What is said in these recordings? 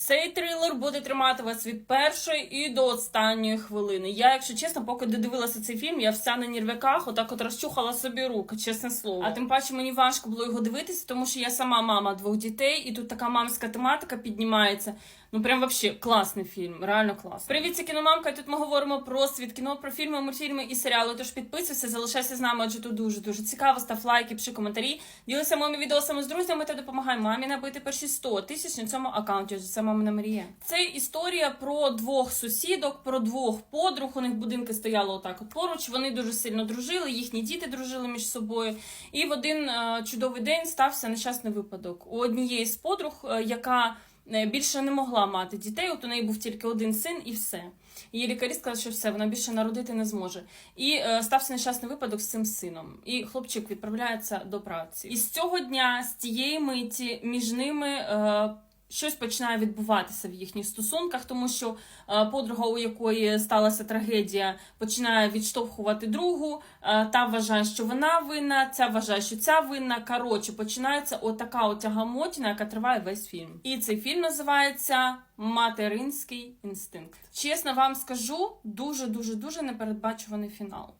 Цей трилер буде тримати вас від першої і до останньої хвилини. Я, якщо чесно, поки додивилася цей фільм, я вся на нервяках, отак от розчухала собі руки, чесне слово. А тим паче мені важко було його дивитися, тому що я сама мама двох дітей, і тут така мамська тематика піднімається. Ну прям вообще класний фільм, реально класний. Привіт, це кіномамка. Тут ми говоримо про світ кіно, про фільми, мультфільми і серіали. Тож підписуйся, залишайся з нами, адже тут дуже дуже цікаво. Став лайки, пиши коментарі. Ділися моїми відосами з друзями та допомагай мамі набити перші 100 тисяч на цьому аккаунті. Це мамина мрія. Це історія про двох сусідок, про двох подруг. У них будинки стояли отак от поруч. Вони дуже сильно дружили, їхні діти дружили між собою. І в один е, чудовий день стався нещасний випадок. У однієї з подруг, е, яка е, більше не могла мати дітей, от у неї був тільки один син і все. Її лікарі сказали, що все, вона більше народити не зможе. І е, стався нещасний випадок з цим сином. І хлопчик відправляється до праці. І з цього дня, з тієї миті, між ними. Е, Щось починає відбуватися в їхніх стосунках, тому що е, подруга, у якої сталася трагедія, починає відштовхувати другу. Е, та вважає, що вона винна, ця вважає, що ця винна. Коротше, починається отака отягамотіна, яка триває весь фільм. І цей фільм називається Материнський інстинкт. Чесно вам скажу, дуже дуже дуже непередбачуваний фінал.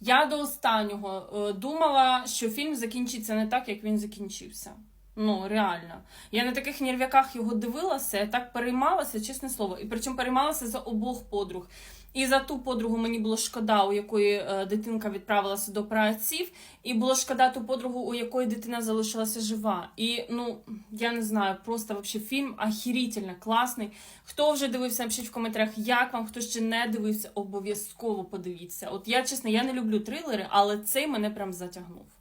Я до останнього е, думала, що фільм закінчиться не так, як він закінчився. Ну, реально. Я на таких нервяках його дивилася, я так переймалася, чесне слово. І причому переймалася за обох подруг. І за ту подругу мені було шкода, у якої е, дитинка відправилася до праотців, і було шкода ту подругу, у якої дитина залишилася жива. І ну я не знаю, просто вообще фільм ахірітельно класний. Хто вже дивився, напишіть в коментарях, як вам, хто ще не дивився, обов'язково подивіться. От я чесно, я не люблю трилери, але цей мене прям затягнув.